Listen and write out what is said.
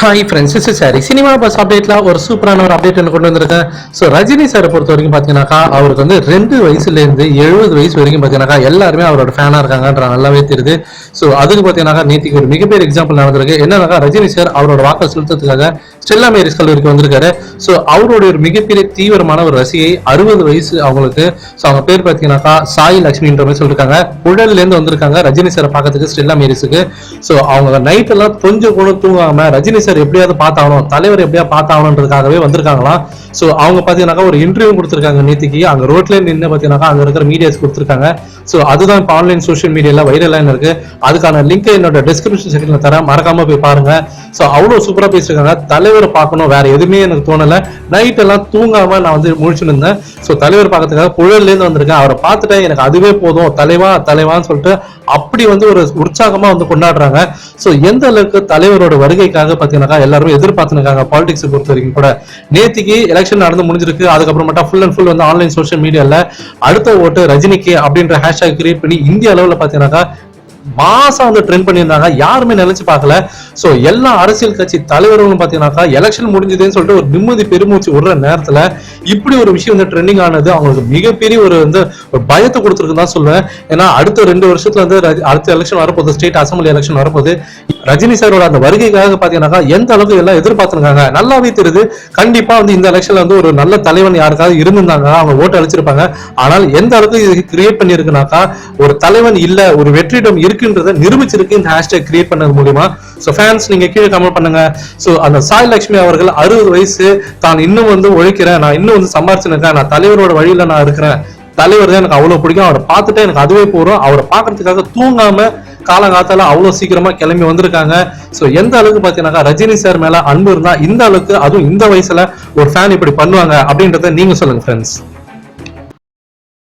Hi friends is சாரி cinema buzz அப்டேட்ல ஒரு சூப்பரான ஒரு அப்டேட் ஒன்று கொண்டு வந்திருக்கேன். ஸோ ரஜினி சாரை பொறுத்த வரைக்கும் பார்த்தீங்கன்னாக்கா அவருக்கு வந்து ரெண்டு வயசுலேருந்து எழுபது வயசு வரைக்கும் பார்த்தீங்கன்னாக்கா எல்லாருமே அவரோட ஃபேனாக இருக்காங்கன்ற நல்லாவே தெரியுது. ஸோ அதுக்கு பார்த்தீங்கன்னாக்கா நேற்றுக்கு ஒரு மிகப்பெரிய எக்ஸாம்பிள் நடந்திருக்கு. என்னன்னாக்கா ரஜினி சார் அவரோட வாக்கு செலுத்துறதுக்காக ஸ்டெல்லா மேரிஸ் கல்லூரிக்கு வந்திருக்காரு. ஸோ அவருடைய ஒரு மிகப்பெரிய தீவிரமான ஒரு ரசிகை அறுபது வயசு அவங்களுக்கு. ஸோ அவங்க பேர் பார்த்தீங்கன்னாக்கா சாய் லட்சுமின்ற மாதிரி சொல்லியிருக்காங்க புழல்லேருந்து வந்திருக்காங்க ரஜினி சாரை பார்க்கறதுக்கு ஸ்டெல்லா மேரிஸுக்கு. ஸோ அவங்க நைட்டெல்லாம் கொஞ்சம் கூட தூங்காமல் ரஜினி சார் எப்படியாவது பார்த்தாகணும் தலைவர் எப்படியா பார்த்தாகணுன்றதுக்காகவே வந்திருக்காங்களாம் ஸோ அவங்க பார்த்தீங்கன்னாக்கா ஒரு இன்டர்வியூ கொடுத்துருக்காங்க நேத்திக்கு. அங்க ரோட்ல நின்று பார்த்தீங்கன்னாக்கா அங்க இருக்கிற மீடியாஸ் கொடுத்துருக்காங்க. ஸோ அதுதான் இப்போ ஆன்லைன் சோஷியல் மீடியால வைரலாக இருக்கு. அதுக்கான லிங்க் என்னோட டிஸ்கிரிப்ஷன் செக்ஷன்ல தரேன். மறக்காம போய் பாருங்க. ஸோ அவ்வளோ சூப்பராக பேசியிருக்காங்க. தலைவரை பார்க்கணும். வேற எதுவுமே எனக்கு தோணலை. நைட் எல்லாம் தூங்காம நான் வந்து முழிச்சுன்னு இருந்தேன் ஸோ தலைவர் பார்க்கறதுக்காக புழல்லேருந்து வந்திருக்கேன். அவரை பார்த்துட்டேன். எனக்கு அதுவே போதும். தலைவா தலைவான்னு சொல்லிட்டு அப்படி வந்து ஒரு உற்சாகமா வந்து கொண்டாடுறாங்க. ஸோ எந்த அளவுக்கு தலைவரோட வருகைக்காக பார்த்தீங்கன்னாக்கா எல்லாரும் எதிர்பார்த்துருக்காங்க பாலிடிக்ஸ் பொறுத்த வரைக்கும் கூட. நேத்திக்கு எலெக்ஷன் நடந்து முடிஞ்சிருக்கு. அதுக்கப்புறமேட்டா ஃபுல் அண்ட் ஃபுல் வந்து ஆன்லைன் சோஷியல் மீடியால அடுத்த ஓட்டு ரஜினிக்கு அப்படின்ற ஹேஷ்டாக் கிரியேட் பண்ணி இந்திய அளவுல பார்த்தீங்கன்னாக்கா மாசம் வந்து ட்ரெண்ட் பண்ணியிருந்தாங்க. யாருமே நினைச்சு பார்க்கல. சோ எல்லா அரசியல் கட்சி தலைவர்களும் பார்த்தீங்கன்னாக்கா எலெக்ஷன் முடிஞ்சதுன்னு சொல்லிட்டு ஒரு நிம்மதி பெருமூச்சு விடுற நேரத்துல இப்படி ஒரு விஷயம் வந்து ட்ரெண்டிங் ஆனது அவங்களுக்கு மிகப்பெரிய ஒரு வந்து ஒரு பயத்தை கொடுத்துருக்குன்னு தான் சொல்லுவேன் ஏன்னா அடுத்த ரெண்டு வருஷத்துல வந்து அடுத்த எலெக்ஷன் வரப்போகுது. ஸ்டேட் அசம்பிளி எலெக்ஷன் வரப்போகுது. ரஜினி சாரோட அந்த வருகைக்காக பார்த்தீங்கன்னாக்கா எந்த அளவுக்கு எல்லாம் எதிர்பார்த்துருக்காங்க? நல்லாவே தெரியுது. கண்டிப்பா வந்து இந்த எலெக்ஷன்ல வந்து ஒரு நல்ல தலைவன் யாருக்காவது இருந்திருந்தாங்க அவங்க ஓட்டு அழிச்சிருப்பாங்க ஆனால் எந்த அளவுக்கு இது கிரியேட் பண்ணியிருக்குனாக்கா ஒரு தலைவன் இல்ல ஒரு வெற்றிடம் இருக்குன்றத நிரூபிச்சிருக்கு இந்த ஹேஷ்டேக் கிரியேட் பண்ணது மூலியமா. ஸோ ஃபேன்ஸ் நீங்க கீழே கமெண்ட் பண்ணுங்க. ஸோ அந்த சாய் லட்சுமி அவர்கள் அறுபது வயசு தான் இன்னும் வந்து உழைக்கிறேன் நான் இன்னும் வந்து சம்பாரிச்சுருக்கேன் நான் தலைவரோட வழியில நான் இருக்கிறேன். தலைவர் தான் எனக்கு அவ்வளவு பிடிக்கும். அவரை பார்த்துட்டு எனக்கு அதுவே போறோம் அவரை பாக்குறதுக்காக தூங்காம காலங்காத்தால அவ்வளவு சீக்கிரமா கிளம்பி வந்திருக்காங்க. சோ எந்த அளவுக்கு பாத்தீங்கன்னாக்கா ரஜினி சார் மேல அன்பு இருந்தா இந்த அளவுக்கு அதுவும் இந்த வயசுல ஒரு ஃபேன் இப்படி பண்ணுவாங்க அப்படின்றத நீங்க சொல்லுங்க ஃப்ரெண்ட்ஸ்